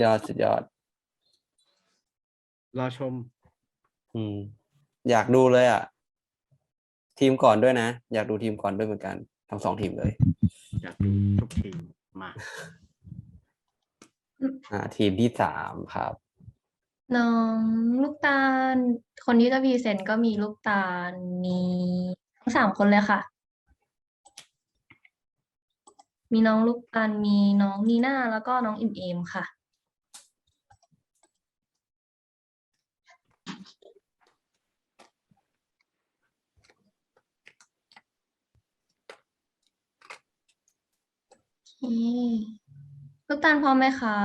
ยอดสุดยอด รอชม อืม อยากดูเลยอะ ทีมก่อนด้วยนะ อยากดูทีมก่อนด้วยเหมือนกันทั้งสองทีมเลย อยากดูทุกทีมมา อ่า ทีมที่สามครับ น้องลูกตาล คนที่จะพรีเซนต์ก็มีลูกตาลมีทั้งสามคนเลยค่ะ มีน้องลูกตาลมีน้องนีน่าแล้วก็น้องอิมเอมค่ะ โอเค ลูกตาลพร้อมไหมคะ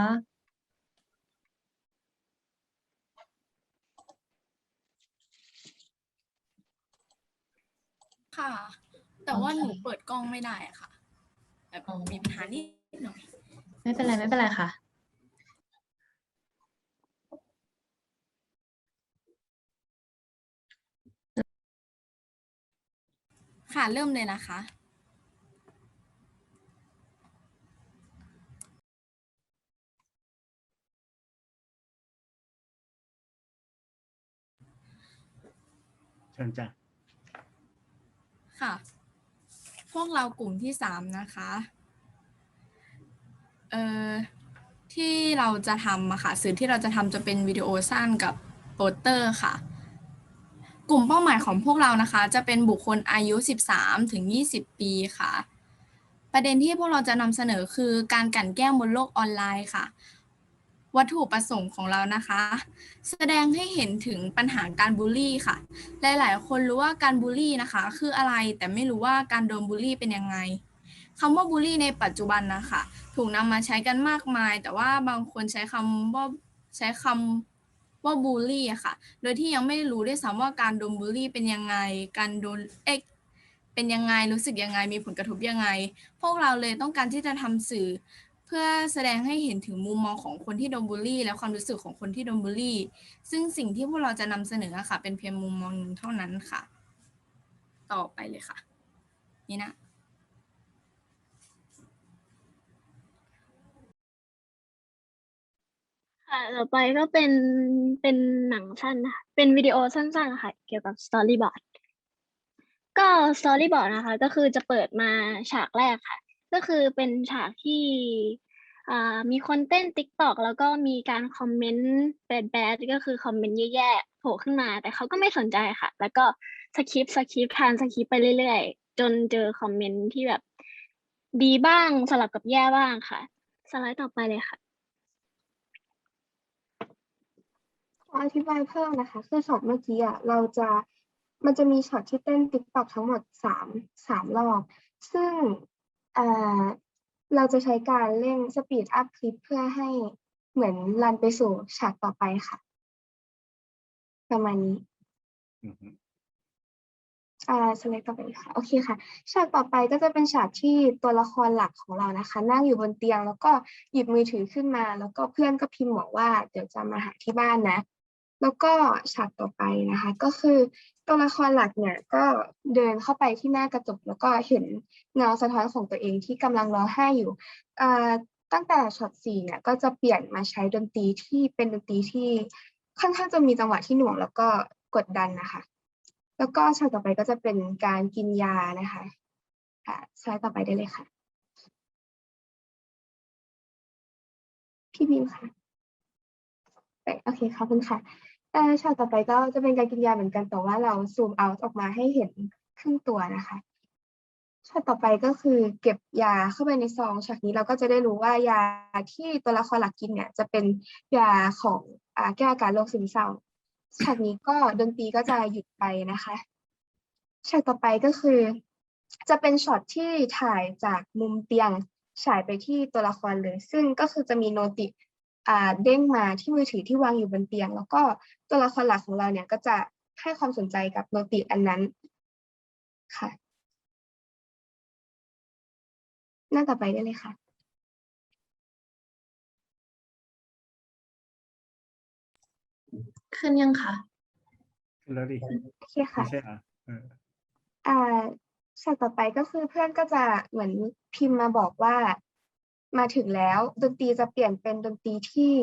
ค่ะ แต่ว่าหนูเปิดกล้องไม่ได้อะค่ะแบบอ๋อมีปัญหานิดหน่อย ไม่เป็นไร ไม่เป็นไรค่ะ ค่ะเริ่มเลยนะคะ เชิญจ้ะค่ะ พวกเรากลุ่มที่สามนะคะเอ่อที่เราจะทำอะค่ะสื่อที่เราจะทำจะเป็นวิดีโอสั้นกับโปสเตอร์ค่ะ กลุ่มเป้าหมายของพวกเรานะคะ จะเป็นบุคคลอายุ 13 ถึง 20 ปีค่ะ ประเด็นที่พวกเราจะนำเสนอคือการกั่นแกล้งบนโลกออนไลน์ค่ะ วัตถุประสงค์ของเรานะคะ แสดงให้เห็นถึงปัญหาการบูลลี่ค่ะ หลาย ๆ คนรู้ว่าการบูลลี่นะคะ คืออะไรแต่ไม่รู้ว่าการโดนบูลลี่เป็นยังไงคำว่าบูลลี่ในปัจจุบันนะคะถูกนำมาใช้กันมากมาย แต่ว่าบางคนใช้คำว่าใช้คำว่าบูลลี่อะค่ะ โดยที่ยังไม่รู้ด้วยซ้ำว่าการโดนบูลลี่เป็นยังไง การโดนเอ็กเป็นยังไงรู้สึกยังไงมีผลกระทบยังไง พวกเราเลยต้องการที่จะทำสื่อ เพื่อแสดงให้เห็นถึงมุมมองของคนที่โดนบูลลี่ และความรู้สึกของคนที่โดนบูลลี่ ซึ่งสิ่งที่พวกเราจะนำเสนอค่ะ เป็นเพียงมุมมองหนึ่งเท่านั้นค่ะ ต่อไปเลยค่ะ นี่นะค่ะต่อไปก็เป็นเป็นหนังสั้นนะคะเป็นวิดีโอสั้นๆค่ะ เกี่ยวกับสตอรี่บอร์ดก็สตอรี่บอร์ดนะคะ ก็คือจะเปิดมาฉากแรกค่ะ ก็คือเป็นฉากที่อ่ามีคนเต้นติ๊กตอกแล้วก็มีการคอมเมนต์แบดๆก็คือคอมเมนต์แย่ๆโผล่ขึ้นมา แต่เขาก็ไม่สนใจค่ะ แล้วก็สคิปสคิปทานสคิปไปเรื่อยๆ จนเจอคอมเมนต์ที่แบบ ดีบ้างสลับกับแย่บ้างค่ะ สไลด์ต่อไปเลยค่ะขออธิบายเพิ่มนะคะคือช็อตเมื่อกี้อะเราจะมันจะมีช็อตที่เต้นติ๊กต็อกทั้งหมดสามสามรอบ ซึ่ง เอ่อเราจะใช้การเร่งสปีดอัพคลิปเพื่อให้เหมือนรันไปสู่ฉากต่อไปค่ะ ประมาณนี้อือฮึอ่าสไลด์ต่อไปเลยค่ะ โอเคค่ะ ฉากต่อไปก็จะเป็นฉากที่ตัวละครหลักของเรานะคะ นั่งอยู่บนเตียงแล้วก็หยิบมือถือขึ้นมา แล้วก็เพื่อนก็พิมพ์บอกว่า เดี๋ยวจะมาหาที่บ้านนะ แล้วก็ฉากต่อไปนะคะ ก็คือ ตัวละครหลักเนี่ยก็เดินเข้าไปที่หน้ากระจกแล้วก็เห็นเงาสะท้อนของตัวเองที่กำลังร้องไห้อยู่ตั้งแต่ช็อตสี่เนี่ยก็จะเปลี่ยนมาใช้ดนตรีที่เป็นดนตรีที่ค่อนข้างจะมีจังหวะที่หน่วงแล้วก็กดดันนะคะ แล้วก็ฉากต่อไปก็จะเป็นการกินยานะคะค่ะสไลด์ต่อไปได้เลยค่ะ พี่บิวค่ะโอเคขอบคุณค่ะ อ่อฉากต่อไปก็จะเป็นการกินยาเหมือนกันแต่ว่าเราซูมเอาออกมาให้เห็นครึ่งตัวนะคะฉากต่อไปก็คือเก็บยาเข้าไปในซองฉากนี้เราก็จะได้รู้ว่ายาที่ตัวละครหลักกินเนี่ย จะเป็นยาของอแก้อาการโรคซึมเศร้าฉากนี้ก็ดนตรีก็จะหยุดไปนะคะฉากต่อไปก็คือ จะเป็นช็อตที่ถ่ายจากมุมเตียงฉายไปที่ตัวละครเลย ซึ่งก็คือจะมีโนติ เด้งมาที่มือถือที่วางอยู่บนเตียง แล้วก็ตัวละครหลักของเราเนี่ยก็จะให้ความสนใจกับโนติอันนั้นค่ะ หน้าต่อไปได้เลยค่ะขึ้นยังคะขึ้นแล้วดิโอเคค่ะไม่ใช่เหรอเอออ่าฉากต่อไปก็คือเพื่อนก็จะเหมือนพิมพ์มาบอกว่า มาถึงแล้วดนตรีจะเปลี่ยนเป็นดนตรีที่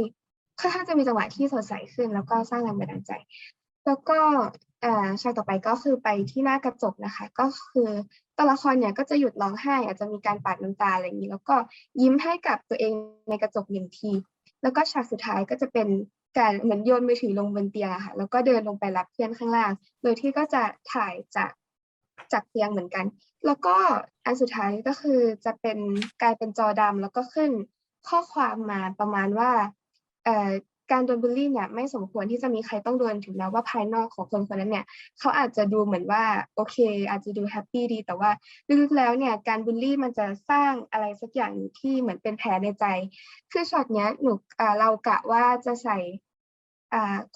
ค่อนข้างจะมีจังหวะที่สดใสขึ้น แล้วก็สร้างแรงบันดาลใจ แล้วก็ฉากต่อไปก็คือไปที่หน้ากระจกนะคะ ก็คือตัวละครเนี่ยก็จะหยุดร้องไห้ อาจจะมีการปาดน้ำตาอะไรอย่างนี้ แล้วก็ยิ้มให้กับตัวเองในกระจกหนึ่งที แล้วก็ฉากสุดท้ายก็จะเป็นการเหมือนโยนมือถือลงบนเตียงอะค่ะแล้วก็เดินลงไปรับเพื่อนข้างล่าง โดยที่ก็จะถ่ายจาก จากเตียงเหมือนกัน แล้วก็อันสุดท้ายก็คือจะเป็นกลายเป็นจอดำแล้วก็ขึ้นข้อความมาประมาณว่าการโดนบูลลี่เนี่ยไม่สมควรที่จะมีใครต้องโดนถึงแม้ว่าภายนอกของคนคนนั้นเนี่ยเขาอาจจะดูเหมือนว่าโอเค อาจจะดูแฮปปี้ดี แต่ว่าลึกๆแล้วเนี่ยการบูลลี่มันจะสร้างอะไรสักอย่างที่เหมือนเป็นแผลในใจ คือช็อตเนี้ยหนูเรากะว่าจะใส่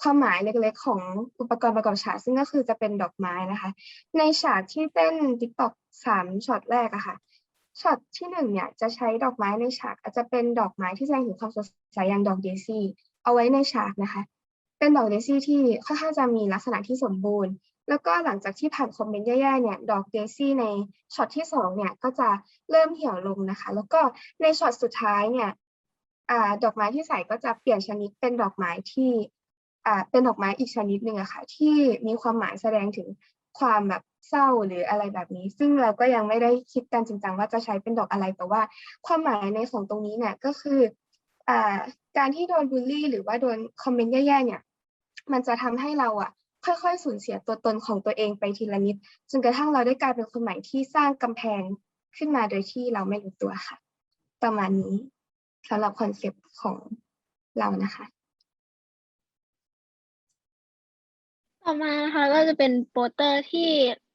ความหมายเล็กๆของอุปกรณ์ประกอบฉากซึ่งก็คือจะเป็นดอกไม้นะคะ ในฉากที่เต้นติ๊กต็อกสามช็อตแรกอะค่ะช็อตที่หนึ่งเนี่ยจะใช้ดอกไม้ในฉาก อาจจะเป็นดอกไม้ที่แสดงถึงความสดใสอย่างดอกเดซี่เอาไว้ในฉากนะคะ เป็นดอกเดซี่ที่ค่อนข้างจะมีลักษณะที่สมบูรณ์ แล้วก็หลังจากที่ผ่านคอมเมนต์แย่ๆเนี่ยดอกเดซี่ในช็อตที่สองเนี่ยก็จะเริ่มเหี่ยวลงนะคะ แล้วก็ในช็อตสุดท้ายเนี่ยอดอกไม้ที่ใส่ก็จะเปลี่ยนชนิดเป็นดอกไม้ที่ เป็นดอกไม้อีกชนิดหนึ่งอะค่ะ ที่มีความหมายแสดงถึงความแบบเศร้าหรืออะไรแบบนี้ ซึ่งเราก็ยังไม่ได้คิดกันจริงจังว่าจะใช้เป็นดอกอะไรแต่ว่า ความหมายในของตรงนี้เนี่ยก็คืออ่าการที่โดนบูลลี่ หรือว่าโดนคอมเมนต์แย่ๆเนี่ย มันจะทำให้เราอะค่อยๆสูญเสียตัวตนของตัวเองไปทีละนิดจนกระทั่งเราได้กลายเป็นคนใหม่ที่สร้างกำแพงขึ้นมาโดยที่เราไม่รู้ตัวค่ะ ประมาณนี้สำหรับคอนเซปต์ของเรานะคะ ต่อมานะคะก็จะเป็นโปสเตอร์ที่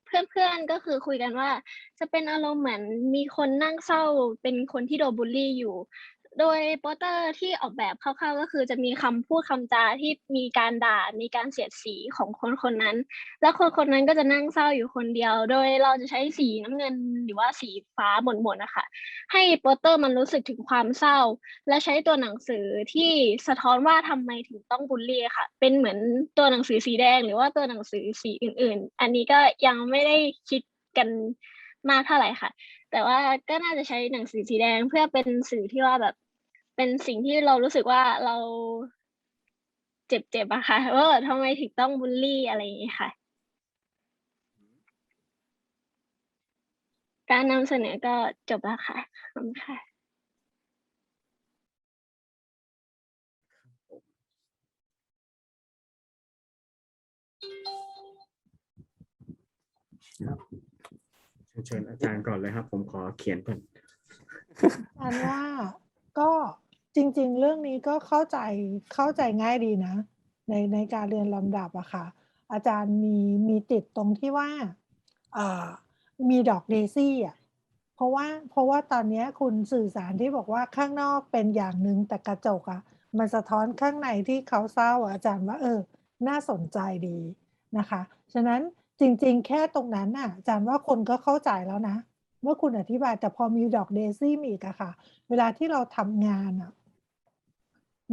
เพื่อนๆก็คือคุยกันว่า จะเป็นอารมณ์เหมือนมีคนนั่งเศร้าเป็นคนที่โดนบูลลี่อยู่ โดยโปสเตอร์ที่ออกแบบคร่าวๆก็คือจะมีคำพูดคำจาที่มีการด่า มีการเสียดสีของคนคนนั้น แล้วคนคนนั้นก็จะนั่งเศร้าอยู่คนเดียว โดยเราจะใช้สีน้ำเงินหรือว่าสีฟ้าหม่นๆนะคะให้โปสเตอร์มันรู้สึกถึงความเศร้า และใช้ตัวหนังสือที่สะท้อนว่าทำไมถึงต้องบูลลี่ค่ะ เป็นเหมือนตัวหนังสือสีแดง หรือว่าตัวหนังสือสีอื่น ๆ อันนี้ก็ยังไม่ได้คิดกันมากเท่าไหร่ค่ะ แต่ว่าก็น่าจะใช้หนังสือสีแดงเพื่อเป็นสื่อที่ว่าแบบ เป็นสิ่งที่เรารู้สึกว่าเราเจ็บๆอะค่ะว่าทำไมถึงต้องบูลลี่อะไรอย่างนี้ค่ะ การนำเสนอก็จบแล้วค่ะขอบคุณค่ะเชิญอาจารย์ก่อนเลยครับ ผมขอเขียนก่อนอันว่าก็จ ริง ๆ เรื่องนี้ก็เข้าใจเข้าใจง่ายดีนะ ในในการเรียนลำดับอะค่ะ อาจารย์มีมีติดตรงที่ว่าอ่อมีดอกเดซี่อะเพราะว่าเพราะว่าตอนนี้คุณสื่อสารที่บอกว่าข้างนอกเป็นอย่างหนึ่งแต่กระจกอะมันสะท้อนข้างในที่เขาเศร้าอะอาจารย์ว่าเออ น่าสนใจดีนะคะ ฉะนั้นจริง ๆ แค่ตรงนั้นน่ะอาจารย์ว่าคนก็เข้าใจแล้วนะ เมื่อคุณอธิบายแต่พอมีดอกเดซี่มีอีกอะค่ะ เวลาที่เราทำงานอะ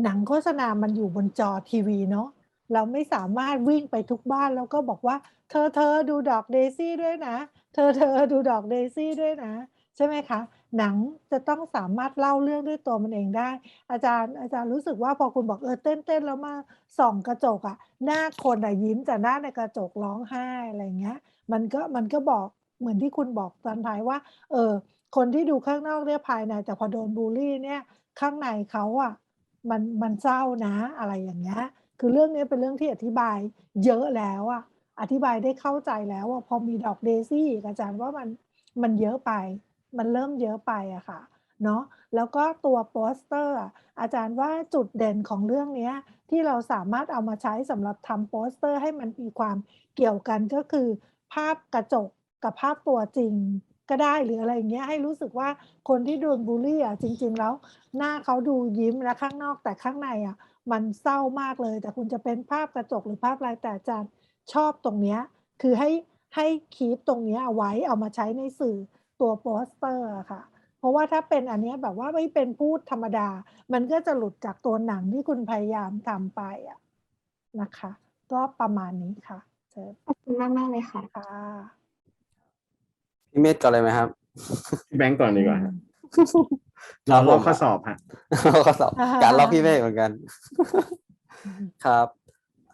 หนังโฆษณามันอยู่บนจอทีวีเนาะเราไม่สามารถวิ่งไปทุกบ้านแล้วก็บอกว่า เธอเธอดูดอกเดซี่ด้วยนะ เธอเธอดูดอกเดซี่ด้วยนะ ใช่ไหมคะ หนังจะต้องสามารถเล่าเรื่องด้วยตัวมันเองได้ อาจารย์อาจารย์รู้สึกว่าพอคุณบอกเออเต้นเต้นแล้วมาส่องกระจกอะหน้าคนอะยิ้มแต่หน้าในกระจกร้องไห้อะไรเงี้ย มันก็มันก็บอกเหมือนที่คุณบอกตอนท้ายว่า เออคนที่ดูข้างนอกเนี่ยภายในแต่พอโดนบูลลี่เนี่ย ข้างในเขาอะ มันมันเศร้านะ อะไรอย่างเงี้ยคือเรื่องนี้เป็นเรื่องที่อธิบายเยอะแล้วอะอธิบายได้เข้าใจแล้วว่าพอมีดอกเดซี่อาจารย์ว่ามันมันเยอะไป มันเริ่มเยอะไปอะค่ะเนาะแล้วก็ตัวโปสเตอร์อาจารย์ว่าจุดเด่นของเรื่องนี้ที่เราสามารถเอามาใช้สำหรับทำโปสเตอร์ให้มันมีความเกี่ยวกันก็คือ ภาพกระจกกับภาพตัวจริง ก็ได้หรืออะไรอย่างเงี้ยให้รู้สึกว่าคนที่โดนบูลลี่อะจริง ๆ แล้ว หน้าเขาดูยิ้มและข้างนอกแต่ข้างในอะมันเศร้ามากเลย แต่คุณจะเป็นภาพกระจกหรือภาพอะไรแต่อาจารย์ชอบตรงเนี้ยคือให้ให้คีปตรงเนี้ยเอาไว้เอามาใช้ในสื่อตัวโปสเตอร์อะค่ะ เพราะว่าถ้าเป็นอันเนี้ยแบบว่าไม่เป็นพูดธรรมดา มันก็จะหลุดจากตัวหนังที่คุณพยายามทำไปอะนะคะ ก็ประมาณนี้ค่ะเชิญขอบคุณมากมากๆเลยค่ะค่ะ พี่เมธก่อนเลยไหมครับพี่แบงก์ก่อนดีกว่าฮะเราลอกผมข้อสอบฮะข้อสอบ การลอกพี่เมฆเหมือนกัน ครับ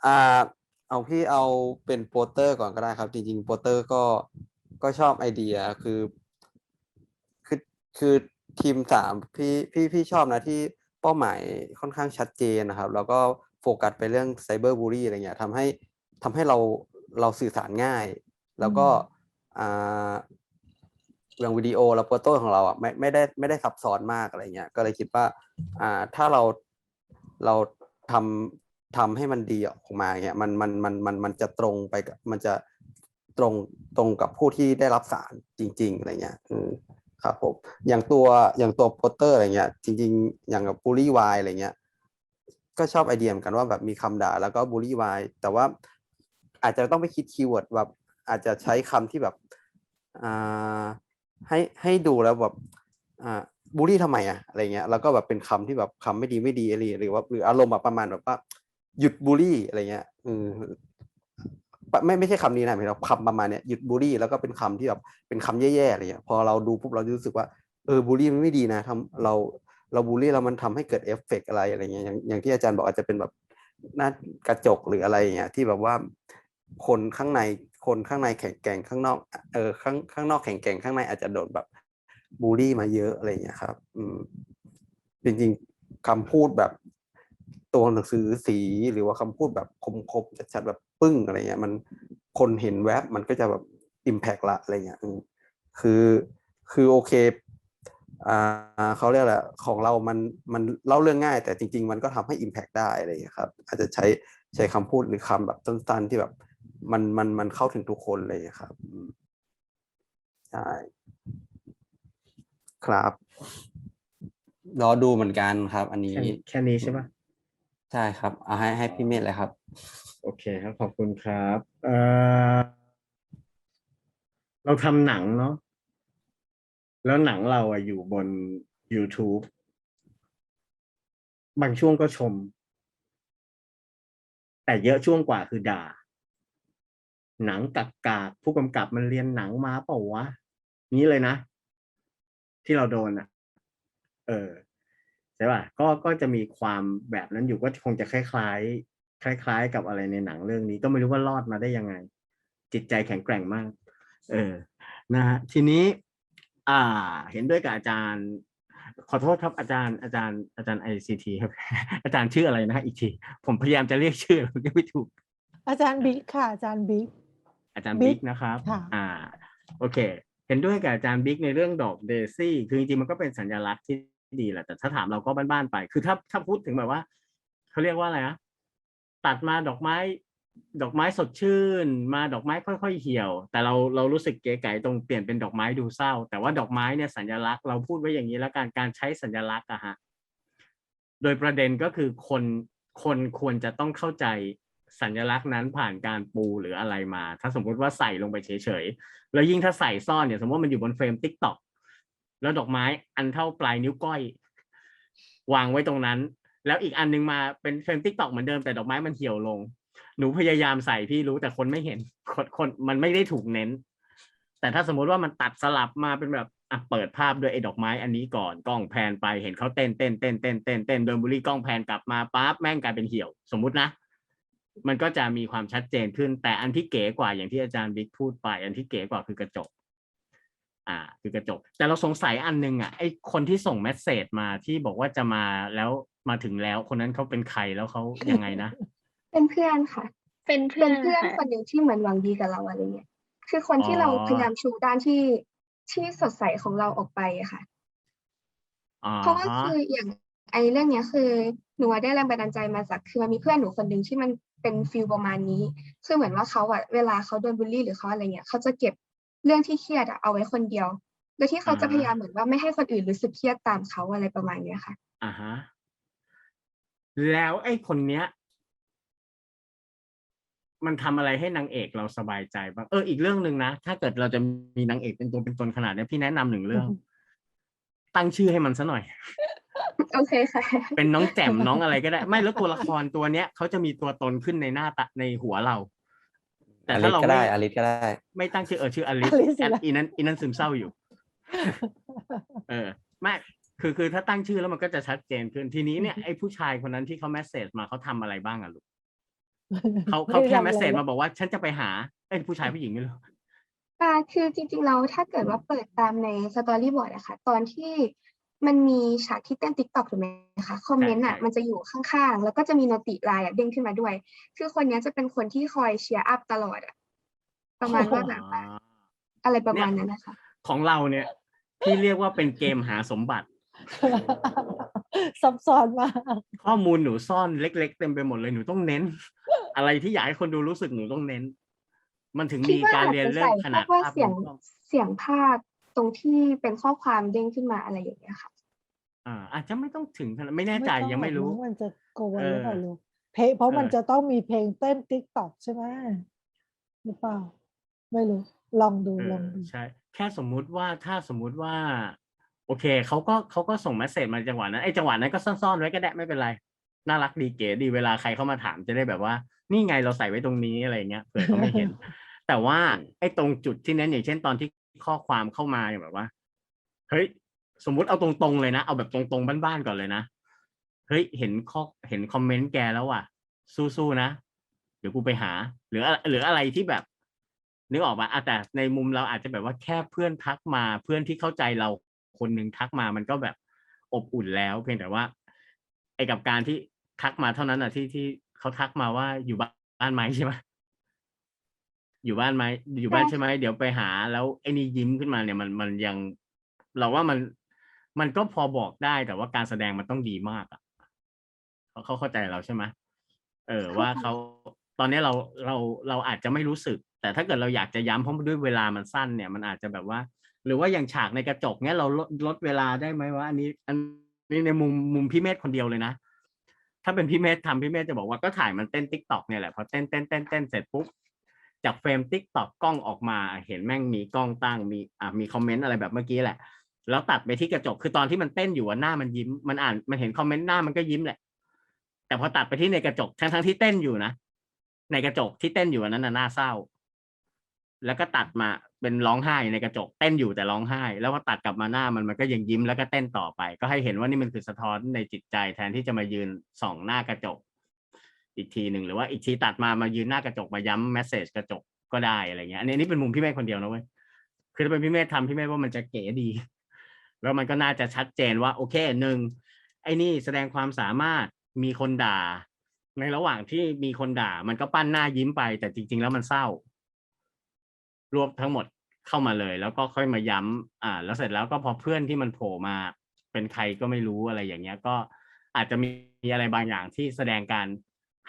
อ่า เอาพี่เอาเป็นโปสเตอร์ก่อนก็ได้ครับ จริงๆโปสเตอร์ก็ก็ชอบไอเดียคือ คือคือทีมสามพี่พี่พี่ชอบนะที่เป้าหมายค่อนข้างชัดเจนนะครับ แล้วก็โฟกัสไปเรื่องไซเบอร์บูลี่อะไรเงี้ยทำให้ทำให้เราเราสื่อสารง่าย แล้วก็อ่า เรื่องวิดีโอแล้วโปสเตอร์ของเราอะไม่ไม่ได้ไม่ได้ซับซ้อนมากอะไรเงี้ยก็เลยคิดว่า อ่าถ้าเราเราทำทำให้มันดีออกมาเงี้ยมันมันมันมันมันจะตรงไปกับมันจะตรงตรงกับผู้ที่ได้รับสารจริง ๆอะไรเงี้ยอืมครับผมอย่างตัวอย่างตัวโปสเตอร์อะไรเงี้ย จริง ๆ อย่างกับบูลลี่วายอะไรเงี้ย ก็ชอบไอเดียเหมือนกันว่าแบบมีคำด่าแล้วก็บูลลี่วายแต่ว่าอาจจะต้องไปคิดคีย์เวิร์ดแบบอาจจะใช้คำที่แบบอ่า ให้ให้ดูแล้วแบบอ่าบูลลี่ทำไมอะอะไรเงี้ยแล้วก็แบบเป็นคำที่แบบคำไม่ดีไม่ดีอะไรหรือว่าหรืออารมณ์แบบประมาณแบบว่าหยุดบูลลี่อะไรเงี้ยอืมปะไม่ไม่ใช่คำนี้นะหมายถึงคำประมาณเนี้ยหยุดบูลลี่แล้วก็เป็นคำที่แบบเป็นคำแย่ๆอะไรเงี้ยพอเราดูปุ๊บเราจะรู้สึกว่าเออบูลลี่มันไม่ดีนะทำเราเราบูลลี่แล้วมันทำให้เกิดเอฟเฟกต์อะไรอะไรเงี้ยอย่างอย่างที่อาจารย์บอกอาจจะเป็นแบบหน้ากระจกหรืออะไรอย่างเงี้ยที่แบบว่าคนข้างใน คนข้างในแข็งแกร่งข้างนอกเออข้างข้างนอกแข็งแกร่งข้างในอาจจะโดนแบบบูลลี่มาเยอะอะไรอย่างเงี้ยครับ อืมจริงๆคำพูดแบบตัวหนังสือสีหรือว่าคำพูดแบบคมๆชัดๆแบบปึ้งอะไรเงี้ย มันคนเห็นแวบมันก็จะแบบอิมแพกละอะไรเงี้ยอืมคือคือโอเคอ่าเขาเรียกแหละของเรามันมันเล่าเรื่องง่าย แต่จริง ๆ มันก็ทำให้อิมแพกได้อะไรอย่างเงี้ยครับ อาจจะใช้ใช้คำพูดหรือคำแบบสั้นๆที่แบบ มันมันมันเข้าถึงทุกคนเลยครับอืมใช่ครับรอดูเหมือนกันครับ อันนี้แค่แค่นี้ใช่ปะใช่ครับเอาให้ให้พี่เมธเลยครับ โอเคครับ ขอบคุณครับเออเราทำหนังเนาะแล้วหนังเราอะอยู่บน YouTube บางช่วงก็ชม แต่เยอะช่วงกว่าคือด่า หนังกักกากผู้กำกับมันเรียนหนังมาเปล่าวะนี้เลยนะ ที่เราโดนอะ เออใช่ป่ะก็ก็จะมีความแบบนั้นอยู่ก็คงจะคล้าย ๆ คล้าย ๆ กับอะไรในหนังเรื่องนี้ ก็ไม่รู้ว่ารอดมาได้ยังไง จิตใจแข็งแกร่งมาก เออ นะฮะทีนี้ อ่า เห็นด้วยกับอาจารย์ ขอโทษครับอาจารย์อาจารย์อาจารย์ไอซีทีครับ อาจารย์ชื่ออะไรนะอีกที ผมพยายามจะเรียกชื่อผมก็ไม่ถูก อาจารย์บิ๊กค่ะอาจารย์บิ๊ก อาจารย์บิ๊บิ๊กกนะครับค่ะอ่าโอเค เห็นด้วยกับอาจารย์บิ๊กในเรื่องดอกเดซี่คือจริงๆมันก็เป็นสัญลักษณ์ที่ดีแหละแต่ถ้าถามเราก็บ้านๆไป คือถ้าถ้าพูดถึงแบบว่าเขาเรียกว่าอะไรนะตัดมาดอกไม้ ดอกไม้สดชื่น มาดอกไม้ค่อยๆเหี่ยว แต่เราเรารู้สึกเก๋ไก๋ตรงเปลี่ยนเป็นดอกไม้ดูเศร้า แต่ว่าดอกไม้เนี่ยสัญลักษณ์เราพูดไว้อย่างนี้แล้วการการใช้สัญลักษณ์อะฮะโดยประเด็นก็คือคนคนควรจะต้องเข้าใจ สัญลักษณ์นั้นผ่านการปูหรืออะไรมา ถ้าสมมุติว่าใส่ลงไปเฉยๆ แล้วยิ่งถ้าใส่ซ่อนเนี่ยสมมติว่ามันอยู่บนเฟรมติ๊กต็อกแล้วดอกไม้อันเท่าปลายนิ้วก้อย วางไว้ตรงนั้น แล้วอีกอันนึงมาเป็นเฟรมติ๊กต็อกเหมือนเดิมแต่ดอกไม้มันเหี่ยวลง หนูพยายามใส่พี่รู้แต่คนไม่เห็นคนคนมันไม่ได้ถูกเน้น แต่ถ้าสมมุติว่ามันตัดสลับมาเป็นแบบอะเปิดภาพด้วยไอ้ดอกไม้อันนี้ก่อนกล้องแพนไปเห็นเขาเต้นเต้นเต้นเต้นเต้นเต้นเดินบุรีกล้องแพนกลับมาปั๊บแม่งกลายเป็นเหี่ยว สมมุตินะ มันก็จะมีความชัดเจนขึ้น แต่อันที่เก๋กว่าอย่างที่อาจารย์บิ๊กพูดไป อันที่เก๋กว่าคือกระจก อ่า คือกระจก แต่เราสงสัยอันหนึงอะไอ้คนที่ส่งเมสเซจมาที่บอกว่าจะมาแล้วมาถึงแล้ว คนนั้นเขาเป็นใครแล้วเขายังไงนะ เป็นเพื่อนค่ะ เป็นเพื่เป็อนนเพื่อนค่ะคนหนึ่งที่เหมือนหวังดีกับเราอะไรเงี้ยคือคนที่เราอ๋อพยายามชูด้านที่ที่สดใสของเราออกไปอะค่ะอ่าเพราะว่าฮะคืออย่างไอ้เรื่องเนี้ยคือหนูอะได้แรงบันดาลใจมาจากคือมันมีเพื่อนหนูคนหนึ่งที่มัน เป็นฟิลประมาณนี้ คือเหมือนว่าเขาอะเวลาเขาโดนบูลลี่หรือเขาอะไรเงี้ยเขาจะเก็บเรื่องที่เครียดอะเอาไว้คนเดียว โดยที่เขาจะพยายามเหมือนว่าไม่ให้คนอื่นรู้สึกเครียดตามเขาอะไรประมาณเนี้ยค่ะ อ่าฮะ แล้วไอ้คนเนี้ย มันทำอะไรให้นางเอกเราสบายใจบ้าง เออ อีกเรื่องหนึ่งนะ ถ้าเกิดเราจะมีนางเอกเป็นตัวเป็นตนขนาดเนี้ยพี่แนะนำหนึ่งเรื่อง ตั้งชื่อให้มันซะหน่อย โอเคค่ะ เป็นน้องแจ่มน้องอะไรก็ได้ ไม่แล้วตัวละครตัวเนี้ยเขาจะมีตัวตนขึ้นในหน้าตาในหัวเรา แต่อลิถ้าสเราก็ได้ไม่อลิสก็ได้ ไม่ตั้งชื่อเออชื่ออลิสอลิสแอดเหรออีนั้นอีนั้นซึมเศร้าอยู่ เออไม่คือคือถ้าตั้งชื่อแล้วมันก็จะชัดเจนขึ้นทีนี้เนี่ยไอ้ผู้ชายคนนั้นที่เขาแมสเซจมาเขาทำอะไรบ้างอะลูกเขาเขาแค่แมสเซจมาบอกว่าฉันจะไปหาไอ้ยผู้ชายผู้หญิงไม่รู้อ่าคือจริงๆเราถ้าเกิดว่าเปิดตามในสตอรี่บอร์ดอะค่ะ ตอนที่ มันมีฉากที่เต้นติ๊กต็อกถูกไหมคะคอมเมนต์อะใช่มันจะอยู่ข้างๆ แล้วก็จะมีโนติไลน์อะเด้งขึ้นมาด้วย คือคนเนี้ยจะเป็นคนที่คอยเชียร์อัพตลอดอะประมาณว่าแบบว่าอะไรประมาณนั้นนะคะ ของเราเนี่ยพี่เรียกว่าเป็นเกมหาสมบัติซับซ้อนมากข้อมูลหนูซ่อนเล็ก ๆ เต็มไปหมดเลยหนูต้องเน้น อะไรที่อยากให้คนดูรู้สึกหนูต้องเน้น มันถึงคิมีดว่าการอาจเรียนจะเรื่องใส่ขนาดพวกว่าภาพเสียงมุมกล้องเสียงภาค ตรงที่เป็นข้อความเด้งขึ้นมาอะไรอย่างเงี้ยค่ะ อ่า อาจจะไม่ต้องถึงขนาดไม่แน่ใจต้องยังไม่หรอกรู้มั้งมันจะโกนเอหรืออเปล่าลูกเพลงเพราะมันเออจะต้องมีเพลงเต้นติ๊กต็อกใช่ไหมหรือเปล่า ไม่รู้ ลองดูเอลอองดู ใช่ แค่สมมุติว่าถ้าสมมุติว่า โอเคเขาก็เขาก็ส่งเมสเซจมาจังหวะนั้นไอ้จังหวะนั้นก็ซ่อนๆไว้ก็ได้ไม่เป็นไร น่ารักดีเก๋ดีเวลาใครเข้ามาถามจะได้แบบว่า นี่ไงเราใส่ไว้ตรงนี้อะไรเงี้ยเผื่อเขาไม่เห็น แต่ว่าไอ้ตรงจุดที่เน้นอย่างเช่นตอนที่ ข้อความเข้ามาอย่างแบบว่า เฮ้ย สมมุติเอาตรงๆเลยนะ เอาแบบตรงๆบ้านๆก่อนเลยนะ เฮ้ย เห็นข้อเห็นคอมเมนต์แกแล้วว่ะ สู้ๆนะ เดี๋ยวกูไปหา หรือหรืออะไรที่แบบนึกออกปะอะแต่ในมุมเราอาจจะแบบว่าแค่เพื่อนทักมา เพื่อนที่เข้าใจเราคนหนึ่งทักมา มันก็แบบอบอุ่นแล้ว เพียงแต่ว่า ไอ้กับการที่ทักมาเท่านั้นอะที่ที่เขาทักมาว่าอยู่บ้านไหมใช่ไหม อยู่บ้านไหมอยู่บ้านใช่ไหมเดี๋ยวไปหา แล้วไอ้นี่ยิ้มขึ้นมาเนี่ยมันมันยัง เราว่ามันมันก็พอบอกได้แต่ว่าการแสดงมันต้องดีมากอะเขาเขาเข้าใจเราใช่ไหมเออว่าเขาตอนนี้เราเราเราอาจจะไม่รู้สึก แต่ถ้าเกิดเราอยากจะย้ำเพราะด้วยเวลามันสั้นเนี่ยมันอาจจะแบบว่า หรือว่าอย่างฉากในกระจกเนี้ยเราลดลดเวลาได้ไหมว่า อันนี้ อันนี้ในมุมมุมพี่เมธคนเดียวเลยนะถ้าเป็นพี่เมธทำพี่เมธจะบอกว่าก็ถ่ายมันเต้นติ๊กต็อกเนี่ยแหละพอเต้นเต้นเต้นเต้นเสร็จปุ๊บ จากเฟรมติ๊กตอกกล้องออกมาเห็นแม่งมีกล้องตั้งมีอะมีคอมเมนต์อะไรแบบเมื่อกี้แหละ แล้วตัดไปที่กระจกคือตอนที่มันเต้นอยู่หน้ามันยิ้มมันอ่านมันเห็นคอมเมนต์หน้ามันก็ยิ้มแหละ แต่พอตัดไปที่ในกระจกทั้งทั้งที่เต้นอยู่นะในกระจกที่เต้นอยู่อันนั้นน่ะหน่าเศร้า แล้วก็ตัดมาเป็นร้องไห้ในกระจกเต้นอยู่แต่ร้องไห้ แล้วพอตัดกลับมาหน้ามันมันก็ยังยิ้มแล้วก็เต้นต่อไป ก็ให้เห็นว่านี่มันคือสะท้อนในจิตใจแทนที่จะมายืนส่องหน้ากระจก อีกทีหนึ่งหรือว่าอีกทีตัดมามายืนหน้ากระจกมาย้ำแมสเซจกระจกก็ได้อะไรเงี้ยอันนี้นนี้เป็นมุมพี่เมฆคนเดียวนะเว้ยคือถ้าเป็นพี่เมฆทำพี่เมฆว่ามันจะเก๋ดี แล้วมันก็น่าจะชัดเจนว่า โอเคหนึ่งไอ้นี่แสดงความสามารถมีคนด่า ในระหว่างที่มีคนด่า มันก็ปั้นหน้ายิ้มไป แต่จริง ๆ แล้วมันเศร้า รวบทั้งหมดเข้ามาเลย แล้วก็ค่อยมาย้ำอ่า แล้วเสร็จแล้วก็พอเพื่อนที่มันโผล่มา เป็นใครก็ไม่รู้อะไรอย่างเงี้ยก็อาจจะมีอะไรบางอย่างที่แสดงการ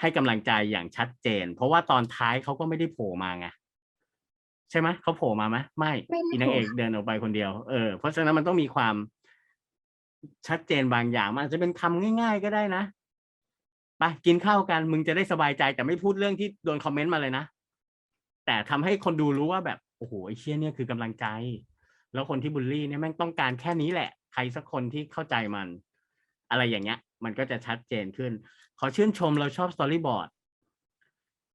ให้กำลังใจอย่างชัดเจน เพราะว่าตอนท้ายเขาก็ไม่ได้โผล่มาไงใช่ไหมเขาโผล่มาไหมไม่ไม่ได้อีนางเอกโผล่ค่ะเดินออกไปคนเดียวเออเพราะฉะนั้นมันต้องมีความชัดเจนบางอย่างมันอาจจะเป็นคำง่าย ๆ ก็ได้นะไปกินข้าวกันมึงจะได้สบายใจแต่ไม่พูดเรื่องที่โดนคอมเมนต์มาเลยนะแต่ทำให้คนดูรู้ว่าแบบโอ้โหไอ้เชี่ยเนี่ยคือกำลังใจ แล้วคนที่บูลลี่เนี่ยแม่งต้องการแค่นี้แหละ ใครสักคนที่เข้าใจมัน อะไรอย่างเงี้ย มันก็จะชัดเจนขึ้น ขอชื่นชมเราชอบสตอรี่บอร์ด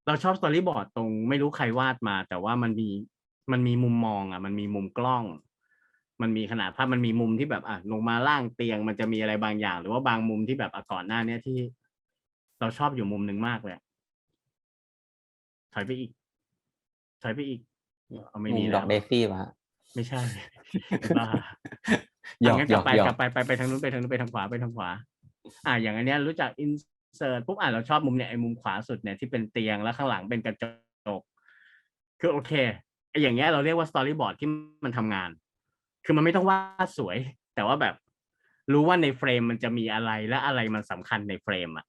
เราชอบสตอรี่บอร์ดตรงไม่รู้ใครวาดมา แต่ว่ามันมีมันมีมุมมองอะ มันมีมุมกล้อง มันมีขนาดภาพมันมีมุมที่แบบอะลงมาล่างเตียง มันจะมีอะไรบางอย่าง หรือว่าบางมุมที่แบบอะก่อนหน้าเนี้ยที่ เราชอบอยู่มุมหนึ่งมากเลยอะถอยไปอีกถอยไปอีกเอาไม่มุมีมดแล้อวกเดซี่มาฮะไม่ใช่บ้า หยอกะงั้นหกยลัอบกไปหยอกลับไปไปไปทางนู้นไปทางนู้นไปทางขวาไปทางขวา อ่า อย่างอันเนี้ยรู้จักอินเสิร์ตปุ๊บอะเราชอบมุมเนี่ยไอ้มุมขวาสุดเนี่ยที่เป็นเตียงแล้วข้างหลังเป็นกระจก คือโอเคไอ้อย่างเงี้ยเราเรียกว่าสตอรี่บอร์ดที่มันทำงาน คือมันไม่ต้องวาดสวย แต่ว่าแบบรู้ว่าในเฟรมมันจะมีอะไรและอะไรมันสำคัญในเฟรมอะ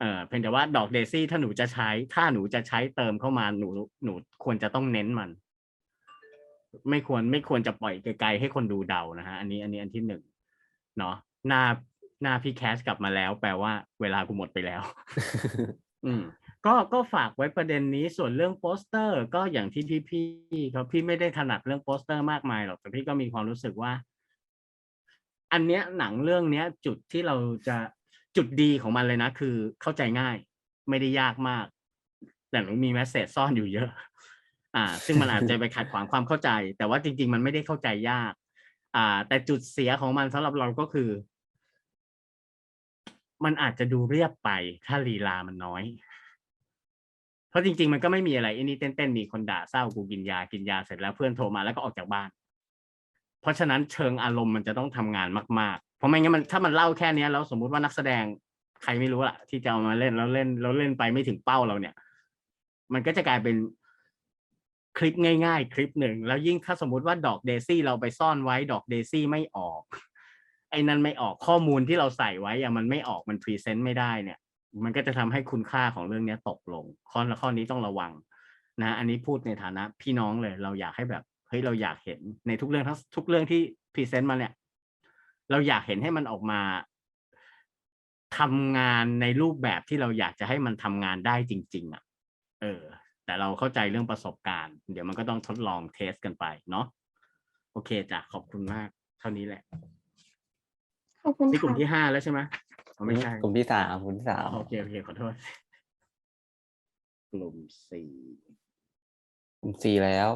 เออเพียงแต่ว่าดอกเดซี่ถ้าหนูจะใช้ ถ้าหนูจะใช้เติมเข้ามาหนูหนูควรจะต้องเน้นมัน ไม่ควรไม่ควรจะปล่อยไกลๆให้คนดูเดานะฮะอันนี้อันนี้อันที่หนึ่งเนาะหน้าหน้าพี่แคสกลับมาแล้ว แปลว่าเวลากูหมดไปแล้ว อืมก็ก็ฝากไว้ประเด็นนี้ส่วนเรื่องโปสเตอร์ ก็อย่างที่พี่พี่เขาพี่ไม่ได้ถนัดเรื่องโปสเตอร์มากมายหรอกแต่พี่ก็มีความรู้สึกว่า อันเนี้ยหนังเรื่องเนี้ย จุดที่เราจะจุดดีของมันเลยนะ คือเข้าใจง่าย ไม่ได้ยากมาก แต่มันมีแมสเซจซ่อนอยู่เยอะ อ่า ซึ่งมันอาจจะไปขัดขวางความเข้าใจ แต่ว่าจริง ๆ มันไม่ได้เข้าใจยาก อ่า แต่จุดเสียของมันสำหรับเราก็คือ มันอาจจะดูเรียบไปถ้าลีลามันน้อย เพราะจริง ๆ มันก็ไม่มีอะไรอันนี้เต้นๆมีคนด่าเศร้ากูกินยากินยาเสร็จแล้วเพื่อนโทรมาแล้วก็ออกจากบ้าน เพราะฉะนั้นเชิงอารมณ์มันจะต้องทำงานมากๆ เพราะไม่งั้นมันถ้ามันเล่าแค่เนี้ยแล้วสมมุติว่านักแสดงใครไม่รู้ล่ะ ที่จะเอามาเล่นแล้วเล่นแล้วเล่นไปไม่ถึงเป้าเราเนี่ย มันก็จะกลายเป็น คลิปง่ายๆ คลิปหนึ่ง แล้วยิ่งถ้าสมมุติว่าดอกเดซี่เราไปซ่อนไว้ดอกเดซี่ไม่ออก ไอ้นั้นไม่ออกข้อมูลที่เราใส่ไว้อะมันไม่ออกมันพรีเซนต์ไม่ได้เนี่ย มันก็จะทำให้คุณค่าของเรื่องนี้ตกลง ข้อข้อนี้ต้องระวังนะอันนี้พูดในฐานะพี่น้องเลย เราอยากให้แบบเฮ้ยเราอยากเห็นในทุกเรื่องทั้งทุกเรื่องที่พรีเซนต์มาเนี่ย เราอยากเห็นให้มันออกมาทำงานในรูปแบบที่เราอยากจะให้มันทำงานได้จริง ๆอะ เออ แต่เราเข้าใจเรื่องประสบการณ์ เดี๋ยวมันก็ต้องทดลองเทสกันไปเนาะโอเคจ้ะขอบคุณมาก เท่านี้แหละขอบคุณนี่กลุ่มค่ะ ที่ห้าแล้วใช่ไหมอ๋อไม่ใช่ กลุ่มที่สามกลุ่มที่สาม โอเค โอเค ขอโทษ กลุ่มสี่ กลุ่มสี่แล้ว